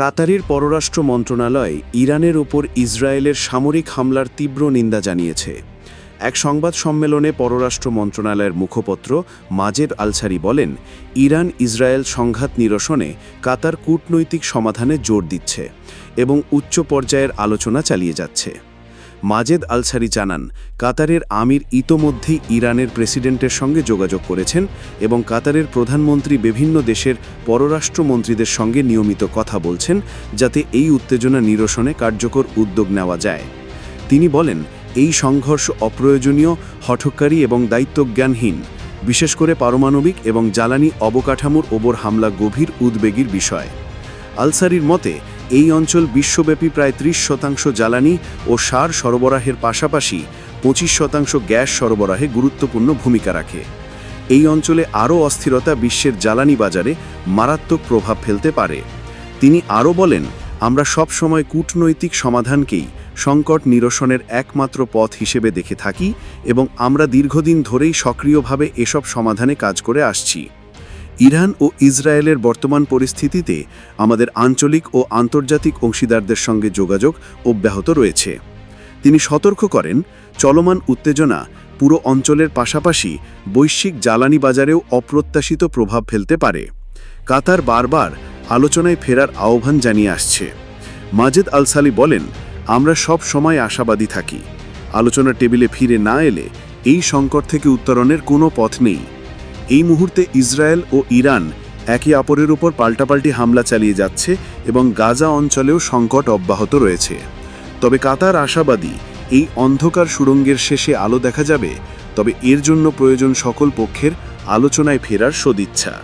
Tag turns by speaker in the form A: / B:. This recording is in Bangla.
A: কাতারের পররাষ্ট্র মন্ত্রণালয় ইরানের ওপর ইসরায়েলের সামরিক হামলার তীব্র নিন্দা জানিয়েছে। এক সংবাদ সম্মেলনে পররাষ্ট্র মন্ত্রণালয়ের মুখপত্র মাজেদ আলসারি বলেন, ইরান ইসরায়েল সংঘাত নিরসনে কাতার কূটনৈতিক সমাধানে জোর দিচ্ছে এবং উচ্চ পর্যায়ের আলোচনা চালিয়ে যাচ্ছে। মাজেদ আলসারি জানান, কাতারের আমির ইতোমধ্যেই ইরানের প্রেসিডেন্টের সঙ্গে যোগাযোগ করেছেন এবং কাতারের প্রধানমন্ত্রী বিভিন্ন দেশের পররাষ্ট্রমন্ত্রীদের সঙ্গে নিয়মিত কথা বলছেন যাতে এই উত্তেজনা নিরসনে কার্যকর উদ্যোগ নেওয়া যায়। তিনি বলেন, এই সংঘর্ষ অপ্রয়োজনীয়, হঠকারী এবং দায়িত্বজ্ঞানহীন, বিশেষ করে পারমাণবিক এবং জ্বালানি অবকাঠামোর ওপর হামলা গভীর উদ্বেগীর বিষয়। আলসারির মতে এই অঞ্চল বিশ্বব্যাপী প্রায় ত্রিশ শতাংশ জ্বালানি ও সার সরবরাহের পাশাপাশি পঁচিশ শতাংশ গ্যাস সরবরাহে গুরুত্বপূর্ণ ভূমিকা রাখে। এই অঞ্চলে আরও অস্থিরতা বিশ্বের জ্বালানি বাজারে মারাত্মক প্রভাব ফেলতে পারে। তিনি আরও বলেন, আমরা সব সময় কূটনৈতিক সমাধানকেই সংকট নিরসনের একমাত্র পথ হিসেবে দেখে থাকি এবং আমরা দীর্ঘদিন ধরেই সক্রিয়ভাবে এসব সমাধানে কাজ করে আসছি। ইরান ও ইসরায়েলের বর্তমান পরিস্থিতিতে আমাদের আঞ্চলিক ও আন্তর্জাতিক অংশীদারদের সঙ্গে যোগাযোগ অব্যাহত রয়েছে। তিনি সতর্ক করেন, চলমান উত্তেজনা পুরো অঞ্চলের পাশাপাশি বৈশ্বিক জ্বালানি বাজারেও অপ্রত্যাশিত প্রভাব ফেলতে পারে। কাতার বারবার আলোচনায় ফেরার আহ্বান জানিয়ে আসছে। মাজেদ আলসালি বলেন, আমরা সব সময় আশাবাদী থাকি। আলোচনা টেবিলে ফিরে না এলে এই সংকট থেকে উত্তরণের কোনো পথ নেই। এই মুহূর্তে ইসরায়েল ও ইরান একে অপরের উপর পাল্টাপাল্টি হামলা চালিয়ে যাচ্ছে এবং গাজা অঞ্চলেও সংকট অব্যাহত রয়েছে। তবে কাতার আশাবাদী এই অন্ধকার সুরঙ্গের শেষে আলো দেখা যাবে, তবে এর জন্য প্রয়োজন সকল পক্ষের আলোচনায় ফেরার সদিচ্ছা।